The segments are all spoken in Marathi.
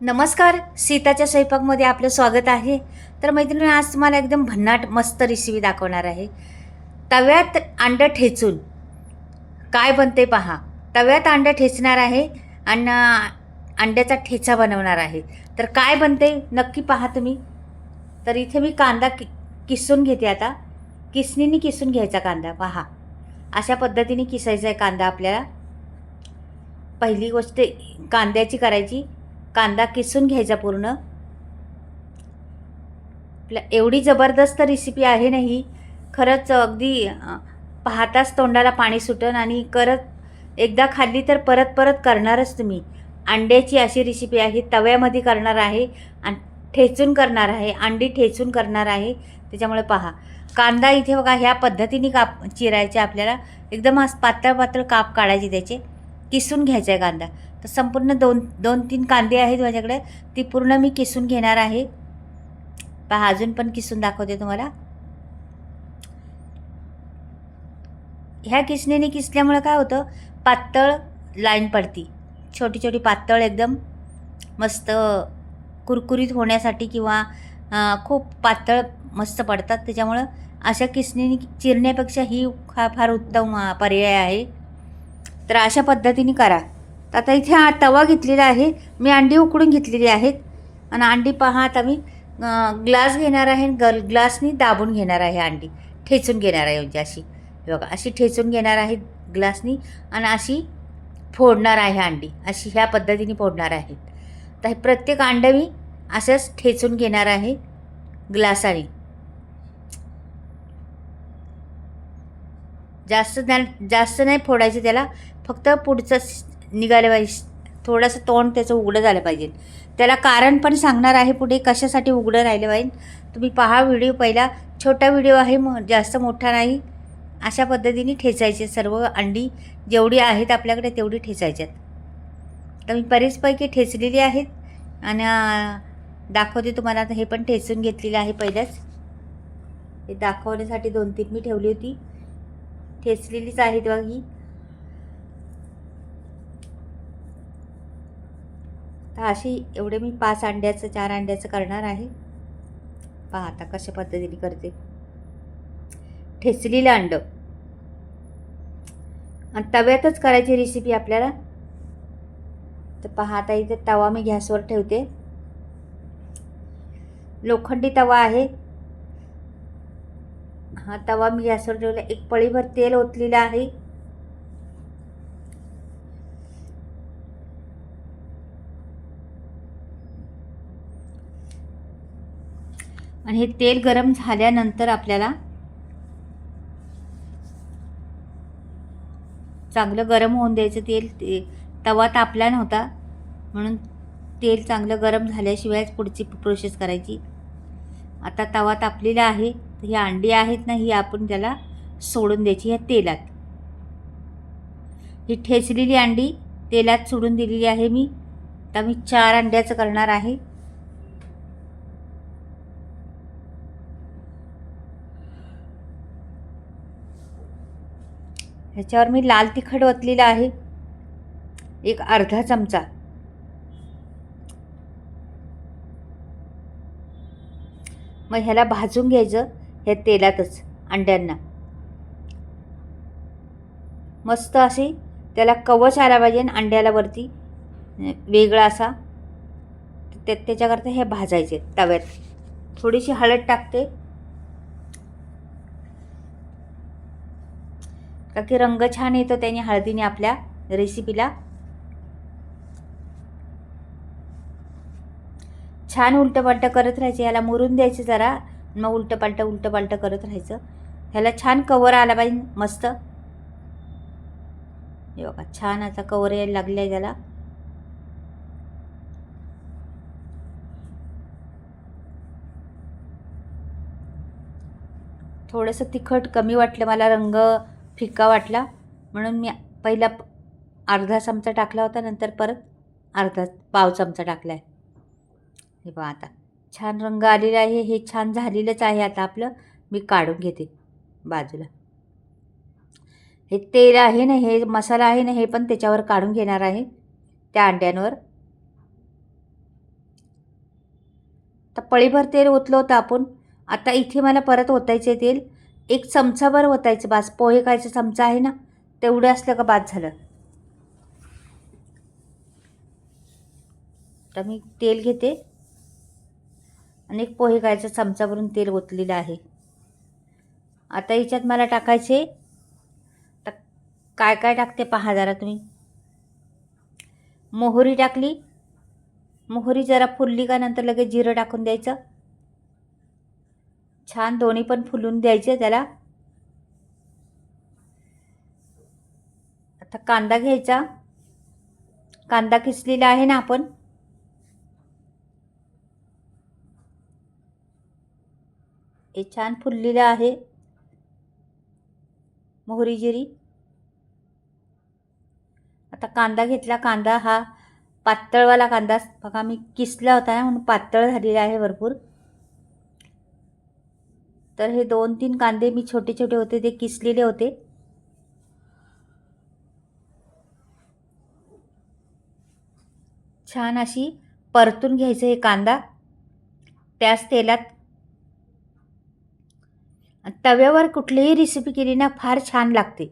नमस्कार सीताच्या स्वयंपाकमध्ये आपलं स्वागत आहे. तर मैत्रिणी आज तुम्हाला एकदम भन्नाट मस्त रेसिपी दाखवणार आहे. तव्यात अंडं ठेचून. काय बनते पहा. तव्यात अंडं ठेचणार आहे आणि अंड्याचा ठेचा बनवणार आहे. तर काय बनते नक्की पहा तुम्ही. तर इथे मी कांदा कि किसून घेते आता. किसणीने किसून घ्यायचा कांदा पहा. अशा पद्धतीने किसायचा आहे कांदा आपल्याला. पहिली गोष्ट कांद्याची करायची. कांदा किसून घ्यायचा पूर्ण. आपल्या एवढी जबरदस्त रेसिपी आहे ना ही. खरंच अगदी पाहताच तोंडाला पाणी सुटन आणि करत एकदा खाल्ली तर परत परत करणारच तुम्ही. अंड्याची अशी रेसिपी आहे तव्यामध्ये करणार आहे आणि ठेचून करणार आहे अंडी ठेचून करणार आहे त्याच्यामुळे पहा. कांदा इथे बघा ह्या पद्धतीने काप चिरायचे आपल्याला. एकदम पातळ पातळ काप काढायचे त्याचे. किसून घ्यायचा आहे कांदा. संपूर्ण दोन दोन तीन कांदे आहेत माझ्याकडे. ती पूर्ण मी किसून घेणार आहे. पहा अजून पण किसून दाखवते तुम्हाला. ह्या किसणीने किसल्यामुळं काय होतं? पातळ लाईन पडती. छोटी छोटी पातळ एकदम मस्त कुरकुरीत होण्यासाठी किंवा खूप पातळ मस्त पडतात. त्याच्यामुळं अशा किसणीने चिरण्यापेक्षा ही खा फार उत्तम पर्याय आहे. तर अशा पद्धतीने करा. तर आता इथे हा तवा घेतलेला आहे. मी अंडी उकडून घेतलेली आहेत. आणि अंडी पहा आता मी ग्लास घेणार आहे गल ग्लासनी दाबून घेणार आहे अंडी. ठेचून घेणार आहे म्हणजे अशी. हे बघा अशी ठेचून घेणार आहे ग्लासनी आणि अशी फोडणार आहे अंडी. अशी ह्या पद्धतीने फोडणार आहे. तर हे प्रत्येक अंडं मी असंच ठेचून घेणार आहे ग्लासाने. जास्त जास्त नाही फोडायचं त्याला. फक्त पुढचं निघाले पाहिजे. थोडंसं तोंड त्याचं उघडं झालं पाहिजे. त्याला कारण पण सांगणार आहे पुढे कशासाठी उघडं राहिलं पाहिजे तुम्ही पहा व्हिडिओ पहिला. छोटा व्हिडिओ आहे मग जास्त मोठा नाही. अशा पद्धतीने ठेचायचे सर्व अंडी. जेवढी आहेत आपल्याकडे तेवढी ठेचायच्यात. तर मी बरीचपैकी ठेचलेली आहेत. आणि दाखवते तुम्हाला. आता हे पण ठेचून घेतलेलं आहे पहिल्याच हे दाखवण्यासाठी दोन तीन मी ठेवली होती. ठेचलेलीच आहेत बघ ही. तर अशी एवढे मी पाच अंड्याचं चार अंड्याचं करणार आहे. पहा आता कशा पद्धतीने करते. ठेचलेलं अंडं. आणि तव्यातच करायची रेसिपी आपल्याला. तर पहा आता इथे तवा मी गॅसवर ठेवते. लोखंडी तवा आहे. हा तवा मी गॅसवर ठेवला. एक पळीभर तेल ओतलेलं आहे. आणि हे तेल गरम झाल्यानंतर आपल्याला चांगलं गरम होऊन द्यायचं तेल. ते तवा तापला नव्हता म्हणून तेल चांगलं गरम झाल्याशिवायच पुढची प्रोसेस करायची. आता तवा तापलेला आहे तर ही अंडी आहेत ना ही आपण त्याला सोडून द्यायची ह्या तेलात. ही ठेचलेली अंडी तेलात सोडून दिलेली आहे मी. आता मी चार अंड्याचं करणार आहे. ह्याच्यावर मी लाल तिखट ओतलेलं आहे. एक अर्धा चमचा. मग ह्याला भाजून घ्यायचं ह्या तेलातच अंड्यांना. मस्त असे त्याला कवच आला पाहिजे आणि अंड्याला वरती वेगळा असा त्या त्याच्याकरता हे भाजायचे तव्यात. थोडीशी हळद टाकते. का की रंग छान येतो त्याने हळदीने आपल्या रेसिपीला छान उलटंपालटं करत राहायचं याला मुरून द्यायचं जरा. मग उलटंपालटं उलटंपालटं करत राहायचं. ह्याला छान कवर आला पाहिजे मस्त. हे बघा छान असा कवर यायला लागला आहे त्याला. थोडंसं तिखट कमी वाटलं मला रंग. फिक्का वाटला. म्हणून मी पहिला अर्धा चमचा टाकला होता नंतर परत अर्धा पाव चमचा टाकला आहे हे बघा आता. छान रंग आलेला आहे. हे छान झालेलंच आहे आता आपलं. मी काढून घेते बाजूला. हे तेल आहे ना हे मसाला आहे ना हे पण त्याच्यावर काढून घेणार आहे. त्या अंड्यांवर. तर पळीभर तेल ओतलं होतं आपण. आता इथे मला परत ओतायचे तेल. एक चमचाभर ओतायचं बास. पोहे खायचा चमचा आहे ना? तेवढं असलं का बाद झालं? तर मी तेल घेते. आणि एक पोहे खायचा चमचाभरून तेल ओतलेलं आहे. आता याच्यात मला टाकायचे तर काय काय टाकते पहा जरा तुम्ही. मोहरी टाकली. मोहरी जरा फुलली का नंतर लगेच जिरं टाकून द्यायचं. छान दोन्ही पण फुलून द्यायचे त्याला. आता कांदा घ्यायचा. कांदा किसलेला आहे ना आपण. हे छान फुललेलं आहे. मोहरी जिरी. आता कांदा घेतला. कांदा हा पातळवाला कांदा. बघा मी किसला होता ना म्हणून पातळ झालेला आहे भरपूर. तर हे दोन तीन कांदे मी छोटे छोटे होते ते किसलेले होते. छान अशी परतून घ्यायचं हे कांदा. त्याच तेलात तव्यावर कुठलीही रेसिपी केली ना फार छान लागते.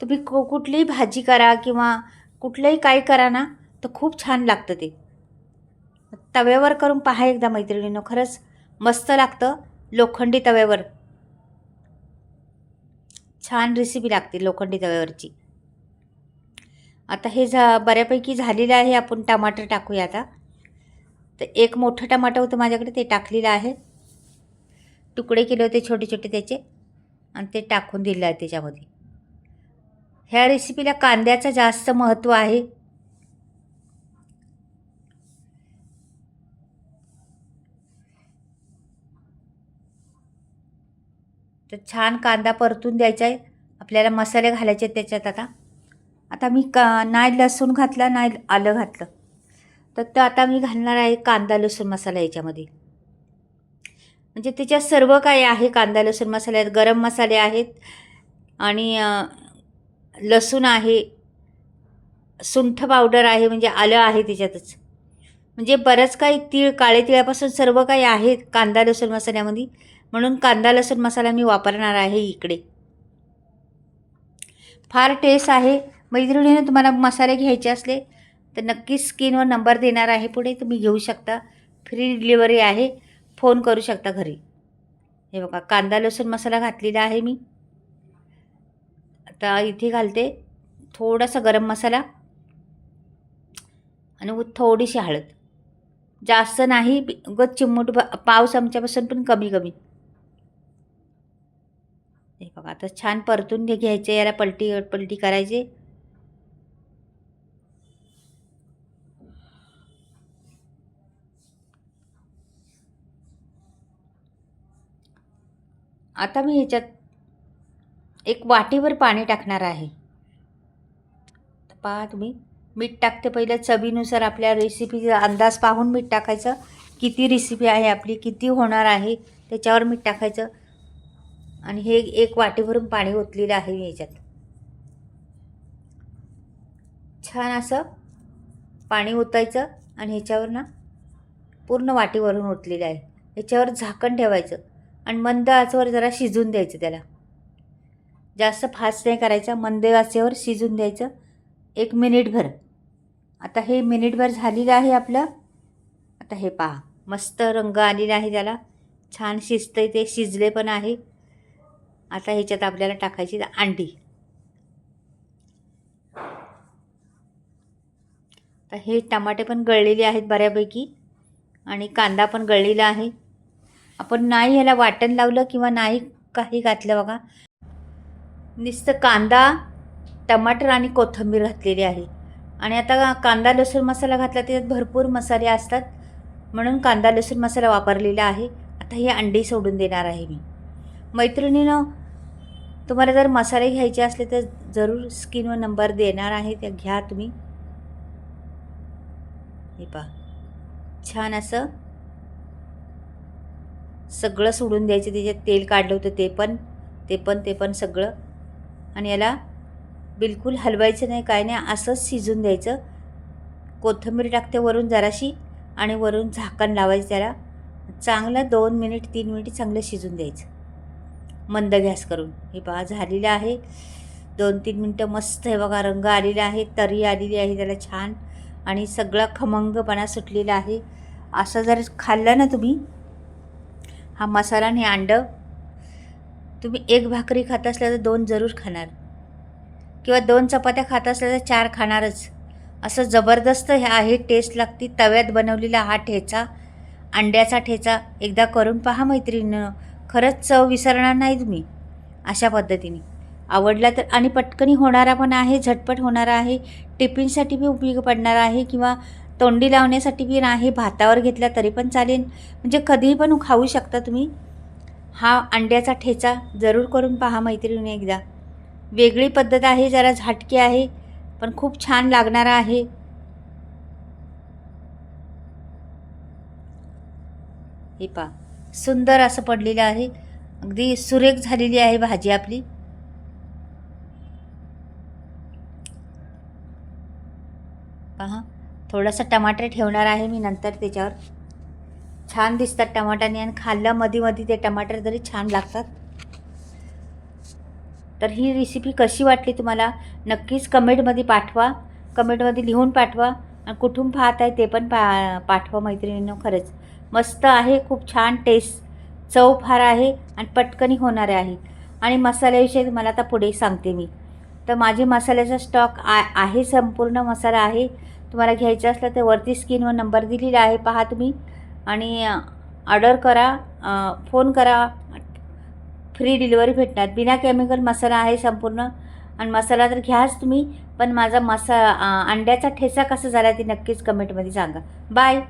तुम्ही कु कुठलीही भाजी करा किंवा कुठलंही काही करा ना तर खूप छान लागतं ते. तव्यावर करून पहा एकदा मैत्रिणीनं खरंच मस्त लागतं. लोखंडी तव्यावर. छान रेसिपी लागते लोखंडी तव्यावरची. आता हे झा बऱ्यापैकी झालेलं आहे आपण टमाटर टाकूया आता. तर एक मोठं टमाटर होतं माझ्याकडे ते टाकलेलं आहे. तुकडे केले होते छोटे छोटे त्याचे आणि ते टाकून दिलं आहे त्याच्यामध्ये. ह्या रेसिपीला कांद्याचं जास्त महत्त्व आहे. तर छान कांदा परतून द्यायचा आहे. आपल्याला मसाले घालायचे आहेत त्याच्यात आता. आता मी का नाही लसूण घातला नाही आलं घातलं. तर ते आता मी घालणार आहे कांदा लसूण मसाला याच्यामध्ये. म्हणजे त्याच्यात सर्व काही आहे कांदा लसूण मसाल्यात गरम मसाले आहेत आणि लसूण आहे. सुंठ पावडर आहे म्हणजे आलं आहे त्याच्यातच. म्हणजे बरंच काही तीळ काळे तिळापासून सर्व काही आहे कांदा लसूण मसाल्यामध्ये. म्हणून कांदा लसूण मसाला मी वापरणार आहे इकडे. फार टेस्ट आहे. मैत्रिणीने तुम्हाला मसाले घ्यायचे असले तर नक्कीच स्क्रीनवर नंबर देणार आहे पुढे. तुम्ही घेऊ शकता. फ्री डिलिव्हरी आहे. फोन करू शकता घरी. हे बघा कांदा लसूण मसाला घातलेला आहे मी. आता इथे घालते थोडासा गरम मसाला आणि थोडीशी हळद. जास्त नाही गत चिमूट पाव चमच्यापासून पण कमी कमी. बघा आता छान परतून घे घ्यायचे याला पलटी पलटी करायचे. आता मी ह्याच्यात एक वाटीवर पाणी टाकणार आहे. पहा तुम्ही मीठ टाकते पहिलं चवीनुसार आपल्या रेसिपीचा अंदाज पाहून मीठ टाकायचं. किती रेसिपी आहे आपली किती होणार आहे त्याच्यावर मीठ टाकायचं. आणि हे एक वाटीभरून पाणी ओतलेलं आहे मी ह्याच्यात छान असं पाणी ओतायचं आणि ह्याच्यावर ना पूर्ण वाटीवरून ओतलेलं आहे. ह्याच्यावर झाकण ठेवायचं आणि मंद आचेवर जरा शिजून द्यायचं त्याला. जास्त फास्ट नाही करायचं मंद आचेवर शिजून द्यायचं. एक मिनिटभर. आता हे मिनिटभर झालेलं आहे आपलं. आता हे पहा मस्त रंग आलेला आहे त्याला. छान शिजतं ते शिजले पण आहे. आता ह्याच्यात आपल्याला टाकायची अंडी. तर हे टमाटे पण गळलेले आहेत बऱ्यापैकी आणि कांदा पण गळलेला आहे. आपण नाही ह्याला वाटण लावलं किंवा नाही काही घातलं बघा. नुसतं कांदा टमाटर आणि कोथिंबीर घातलेली आहे. आणि आता कांदा लसूण मसाला घातला त्याच्यात भरपूर मसाले असतात. म्हणून कांदा लसूण मसाला वापरलेला आहे. आता ही अंडी सोडून देणार आहे मी. मैत्रिणीनं तुम्हाला जर मसाले घ्यायचे असले तर जरूर स्क्रीनवर नंबर देणार आहे त्या घ्या तुम्ही. हे पहा. छान असं सगळं सोडून द्यायचं त्याच्यात तेल काढलं होतं ते पण ते पण ते पण सगळं. आणि याला बिलकुल हलवायचं नाही काय नाही असंच शिजून द्यायचं. कोथिंबीर टाकते वरून जराशी आणि वरून झाकण लावायचं त्याला. चांगलं दोन मिनिट तीन मिनिट चांगलं शिजून द्यायचं. मंद गॅस करून. हे पहा झालेलं आहे. दोन तीन मिनटं मस्त हे बघा रंग आलेला आहे तरी आलेली आहे त्याला छान. आणि सगळा खमंगपणा सुटलेला आहे. असं जर खाल्लं ना तुम्ही हा मसाला आणि अंडं तुम्ही एक भाकरी खात असल्या तर दोन जरूर खाणार. किंवा दोन चपात्या खात असल्या तर चार खाणारच. असं जबरदस्त हे आहे टेस्ट लागती. तव्यात बनवलेला हा ठेचा अंड्याचा ठेचा एकदा करून पहा मैत्रिणीनं. खरंच चव विसरणार नाही तुम्ही अशा पद्धतीने. आवडला तर आणि पटकनी होणारा पण आहे झटपट होणारा आहे टिफिनसाठी बी उपयोग पडणार आहे किंवा तोंडी लावण्यासाठी बी आहे भातावर घेतला तरी पण चालेल. म्हणजे कधीही पण खाऊ शकता तुम्ही. हा अंड्याचा ठेचा जरूर करून पहा मैत्रिणी एकदा. वेगळी पद्धत आहे जरा झाटकी आहे पण खूप छान लागणारा आहे. हे पहा. सुंदर असं पडलेलं आहे. अगदी सुरेख झालेली आहे भाजी आपली. पहा थोडासा टमाटर ठेवणार आहे मी नंतर त्याच्यावर. छान दिसतात टमाटाने आणि खाल्लं मध्ये मध्ये ते टमाटर जरी छान लागतात. तर ही रेसिपी कशी वाटली तुम्हाला? नक्कीच कमेंटमध्ये पाठवा. कमेंटमध्ये लिहून पाठवा. आणि कुठून पाहत आहे ते पण पा पाठवा मैत्रिणींनो खरंच. मस्त आहे खूप छान टेस्ट चव फार आहे आणि पटकनी होणारे आहे. आणि मसाल्याविषयी मला आता पुढे सांगते मी. तर माझे मसाल्याचा स्टॉक आ आहे संपूर्ण मसाला आहे. तुम्हाला घ्यायचा असलं तर वरती स्क्रीनवर नंबर दिलेला आहे पहा तुम्ही. आणि ऑर्डर करा फोन करा. फ्री डिलिव्हरी भेटणार. बिना केमिकल मसाला आहे संपूर्ण. आणि मसाला तर घ्याच तुम्ही पण माझा मसा अंड्याचा ठेचा कसा झाला ते नक्कीच कमेंटमध्ये सांगा. बाय